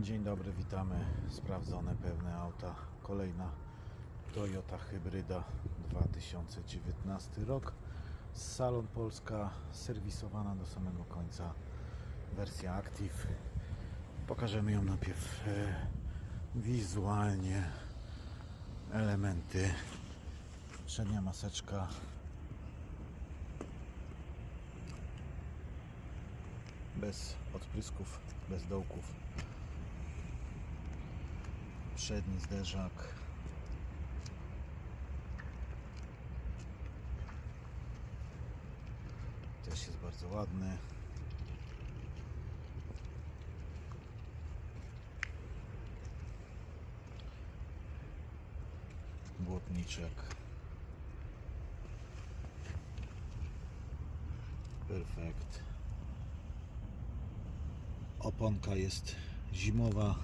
Dzień dobry, witamy. Sprawdzone pewne auta. Kolejna Toyota Hybryda 2019 rok. Salon Polska, serwisowana do samego końca. Wersja Active. Pokażemy ją najpierw e, wizualnie. Elementy. Przednia maseczka. Bez odprysków, bez dołków przedni zderzak. Też jest bardzo ładny. Błotniczek. Perfekt. Oponka jest zimowa.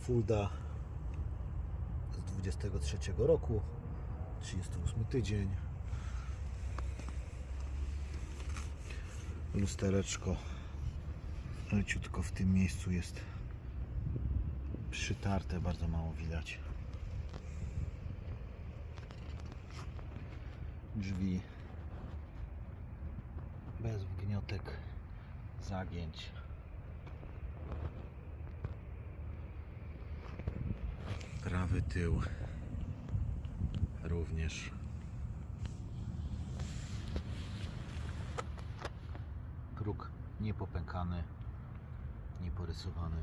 Fulda z 23 roku, 38 tydzień. Lustereczko leciutko w tym miejscu jest przytarte, bardzo mało widać. Drzwi bez wgniotek, zagięć. Prawy tył również. Próg niepopękany, nieporysowany.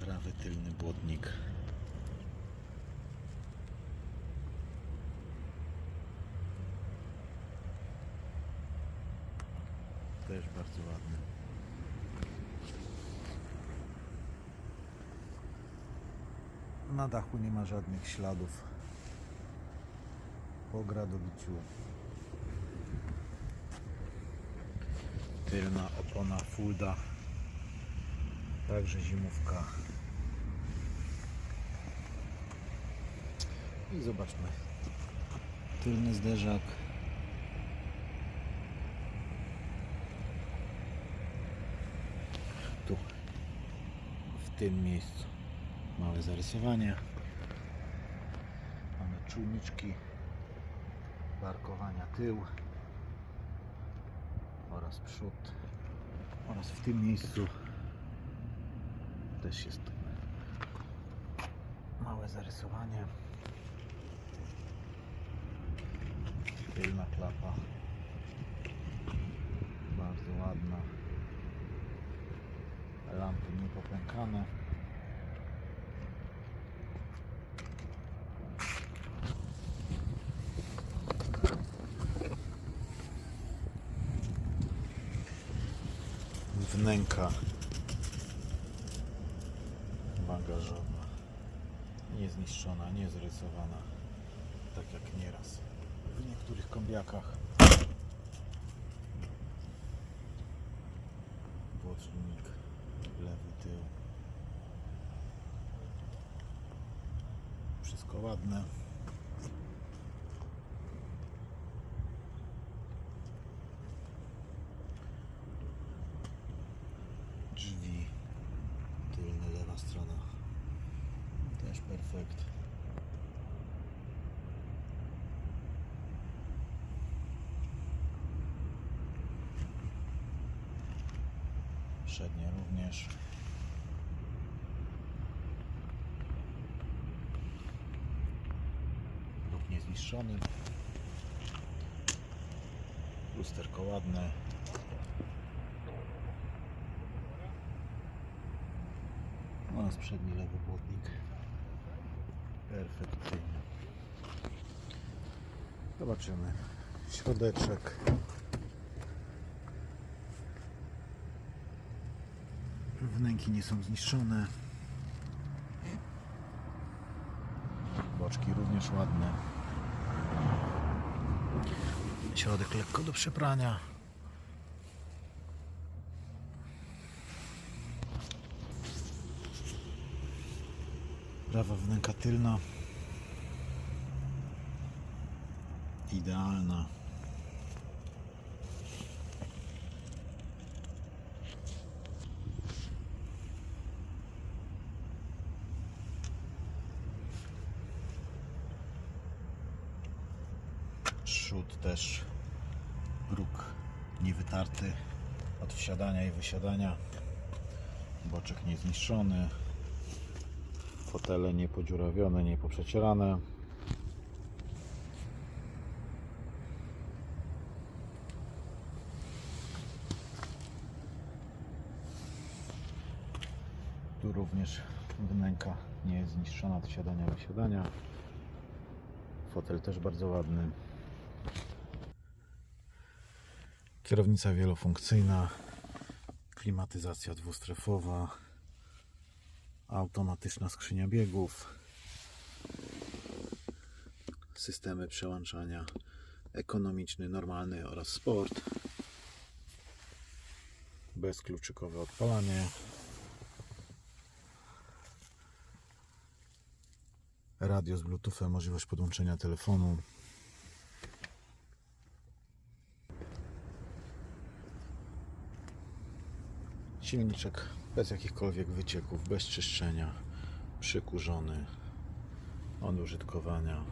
Prawy tylny błotnik. Też bardzo ładny. Na dachu nie ma żadnych śladów po gradobiciu. Tylna opona Fulda. Także zimówka. I zobaczmy. Tylny zderzak. Tu. W tym miejscu. Małe zarysowanie. Mamy czujniczki parkowania tył oraz przód oraz w tym miejscu też jest małe zarysowanie. Tylna klapa. Bardzo ładna. Lampy niepopękane wnęka bagażowa. Niezniszczona, niezrysowana tak jak nieraz w niektórych kombiakach. Włącznik lewy tył. Wszystko ładne drzwi lewa strona też perfekt. Przednie również. Lub niezniszczony. Lusterko ładne oraz przedni lewy błotnik. Perfekcyjny zobaczymy. Środeczek. Wnęki nie są zniszczone. Boczki również ładne. Środek lekko do przeprania Prawa wnęka tylna. Idealna. Przód też bruk niewytarty od wsiadania i wysiadania. Boczek niezniszczony. Fotele niepodziurawione, niepoprzecierane. Tu również wnęka nie jest zniszczona od siadania wysiadania. Fotel też bardzo ładny. Kierownica wielofunkcyjna, klimatyzacja dwustrefowa, automatyczna skrzynia biegów, systemy przełączania ekonomiczny, normalny oraz sport, bezkluczykowe odpalanie. Radio z Bluetoothem, możliwość podłączenia telefonu. Silniczek bez jakichkolwiek wycieków, bez czyszczenia, przykurzony od użytkowania.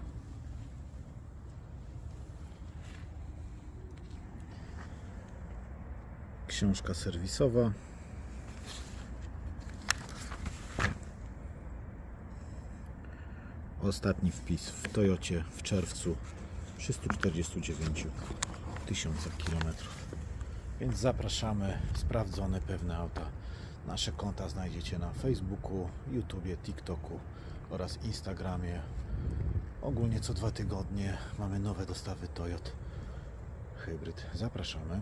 Książka serwisowa. Ostatni wpis w Toyocie w czerwcu 349 tysiącach kilometrów. Więc zapraszamy, sprawdzone pewne auta. Nasze konta znajdziecie na Facebooku, YouTubie, TikToku oraz Instagramie. Ogólnie co dwa tygodnie mamy nowe dostawy Toyot Hybryd. Zapraszamy.